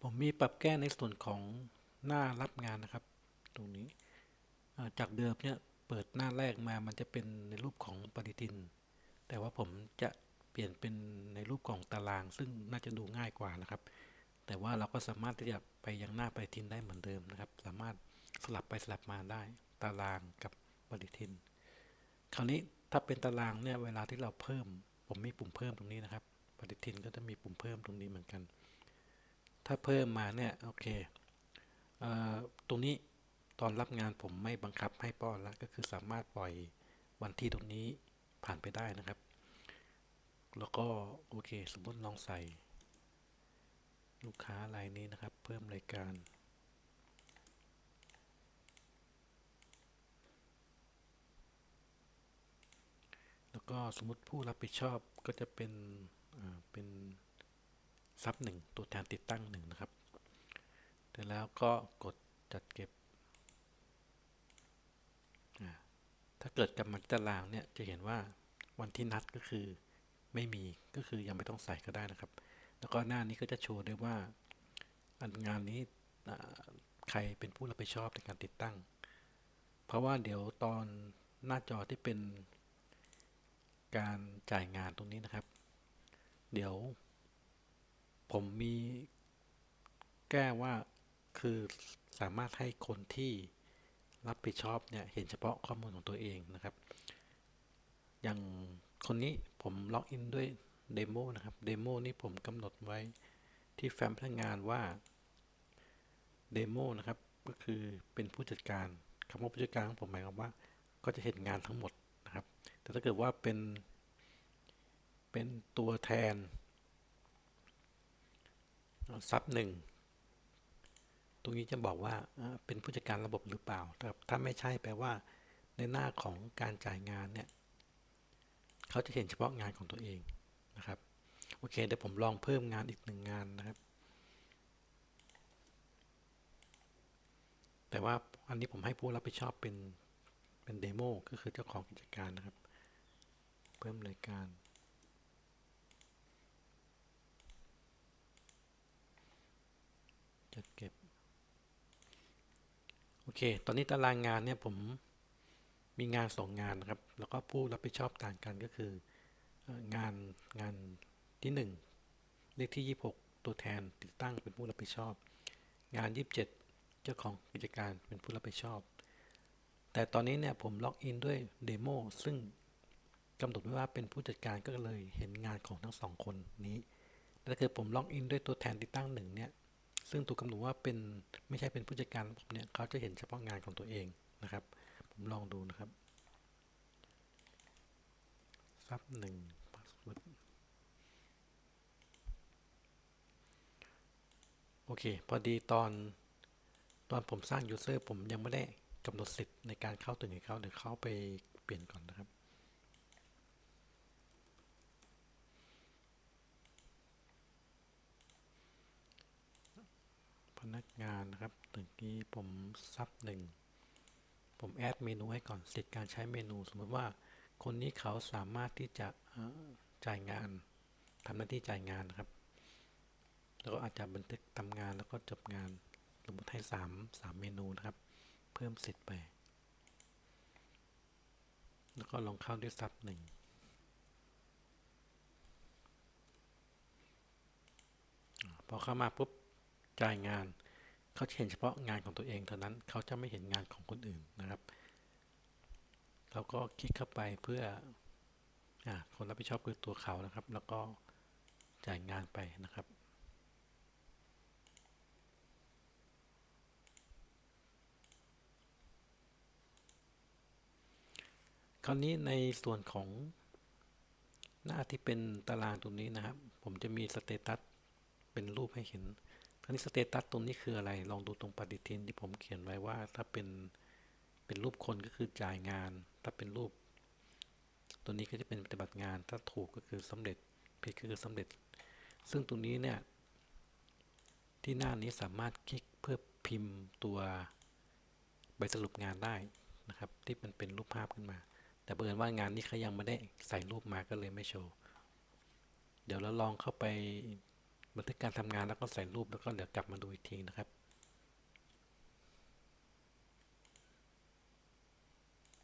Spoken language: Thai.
ผมมีปรับแก้ในส่วนของหน้ารับงานนะครับ ตรงนี้จากเดิมเนี่ยเปิดหน้าแรกมามันจะเป็นในรูปของปฏิทิน แต่ว่าผมจะเปลี่ยนเป็นในรูปของตาราง ซึ่งน่าจะดูง่ายกว่านะครับ แต่ว่าเราก็สามารถที่จะไปยังหน้าปฏิทินได้เหมือนเดิมนะครับ สามารถสลับไปสลับมาได้ ตารางกับปฏิทิน คราวนี้ถ้าเป็นตารางเนี่ยเวลาที่เราเพิ่ม ผมมีปุ่มเพิ่มตรงนี้นะครับ ปฏิทินก็จะมีปุ่มเพิ่มตรงนี้เหมือนกัน ถ้าเพิ่มมาเนี่ยโอเคเอ่อตรงนี้ตอนรับงานผมไม่บังคับให้ป้อนแล้วก็คือสามารถปล่อยวันที่ตรงนี้ผ่านไปได้นะครับ แล้วก็โอเค สมมติลองใส่ ลูกค้ารายนี้นะครับ เพิ่มรายการแล้วก็สมมติผู้รับผิดชอบก็จะเป็นเป็น ซับหนึ่งตัวแทนติดตั้งหนึ่งนะครับเสร็จแล้วก็กดจัดเก็บ ถ้าเกิดกลับมาตารางเนี่ยจะเห็นว่าวันที่นัดก็คือไม่มีก็คือยังไม่ต้องใส่ก็ได้นะครับ แล้วก็หน้านี้ก็จะโชว์ด้วยว่าอันงานนี้ใครเป็นผู้รับผิดชอบในการติดตั้ง เพราะว่าเดี๋ยวตอนหน้าจอที่เป็นการจ่ายงานตรงนี้นะครับ เดี๋ยว ผมมีแก้ว่าคือสามารถให้คนที่รับผิดชอบเนี่ยเห็นเฉพาะข้อมูลของตัวเองนะครับ อย่างคนนี้ผมล็อกอินด้วยเดโมนะครับเดโมนี่ผมกำหนดไว้ที่แฟ้มพนักงานว่าเดโมนะครับก็คือเป็นผู้จัดการคำว่าผู้จัดการของผมหมายความว่า ก็จะเห็นงานทั้งหมดนะครับ แต่ถ้าเกิดว่าเป็นเป็นตัวแทน ซับหนึ่งตรงนี้จะบอกว่าเป็นผู้จัดการระบบหรือเปล่าครับถ้าไม่ใช่แปลว่า ในหน้าของการจ่ายงานเนี่ยเขาจะเห็นเฉพาะงานของตัวเองนะครับโอเคเดี๋ยวผมลองเพิ่มงานอีกหนึ่งงานนะครับ แต่ว่าอันนี้ผมให้ผู้รับผิดชอบเป็นเป็นเดโมก็คือเจ้าของกิจการนะครับ เพิ่มรายการ จัดเก็บ โอเค ตอนนี้ตารางงานเนี่ยผมมีงานสองงานนะครับ แล้วก็ผู้รับผิดชอบต่างกันก็คืองานงานที่หนึ่งเลขที่ 26 ตัวแทนติดตั้งเป็นผู้รับผิดชอบ งาน 27 เจ้าของกิจการเป็นผู้รับผิดชอบ แต่ตอนนี้เนี่ยผมล็อกอินด้วยเดโมซึ่งกำหนดไว้ว่าเป็นผู้จัดการก็เลยเห็นงานของทั้งสองคนนี้แต่ถ้าเกิดผมล็อกอินด้วยตัวแทนติดตั้งหนึ่งเนี่ย ซึ่งถูกกำหนดว่าเป็นไม่ใช่เป็นผู้จัดการระบบเนี่ยเขาจะเห็นเฉพาะงานของตัวเองนะครับ ผมลองดูนะครับซับหนึ่งพาสเวิร์ดโอเค พอดีตอนตอนผมสร้าง user ผมยังไม่ได้กำหนดสิทธิ์ในการเข้าถึงให้เขาเดี๋ยวเข้าไปเปลี่ยนก่อนนะครับ นักงานนะครับถึงกี้ผมซับหนึ่งผมแอดเมนูให้ก่อนสิทธิ์การใช้เมนู สมมติว่าคนนี้เขาสามารถที่จะจ่ายงานทำหน้าที่จ่ายงานนะครับ แล้วก็อาจจะบันทึกทำงานแล้วก็จบงานสมมติให้สามสามเมนูนะครับ เพิ่มสิทธิ์ไป แล้วก็ลองเข้าด้วยซับหนึ่งพอเข้ามาปุ๊บ จ่ายงาน เขาจะเห็นเฉพาะงานของตัวเองเท่านั้นเขาจะไม่เห็นงานของคนอื่นนะครับ เราก็คลิกเข้าไปเพื่ออคนรับผิดชอบคือตัวเขานะครับ แล้วก็จ่ายงานไปนะครับคราวนี้ในส่วนของหน้าที่เป็นตารางตรงนี้นะครับ ผมจะมีสเตตัสเป็นรูปให้เห็น คราวนี้สเตตัสตรงนี้คืออะไร ลองดูตรงปฏิทินที่ผมเขียนไว้ว่า ถ้าเป็นเป็นรูปคนก็คือจ่ายงาน ถ้าเป็นรูป ตัวนี้ก็จะเป็นปฏิบัติงาน ถ้าถูกก็คือสำเร็จผิดก็คือสำเร็จ ซึ่งตรงนี้เนี่ยที่หน้านี้สามารถคลิกเพื่อพิมพ์ตัวใบสรุปงานได้นะครับที่มันเป็นรูปภาพขึ้นมา แต่เปิดว่างานนี้เขายังไม่ได้ใส่รูปมาก็เลยไม่โชว์ เดี๋ยวเราลองเข้าไป บันทึกการทำงานแล้วก็ใส่รูปแล้วก็เดี๋ยวกลับมาดูอีกทีนะครับ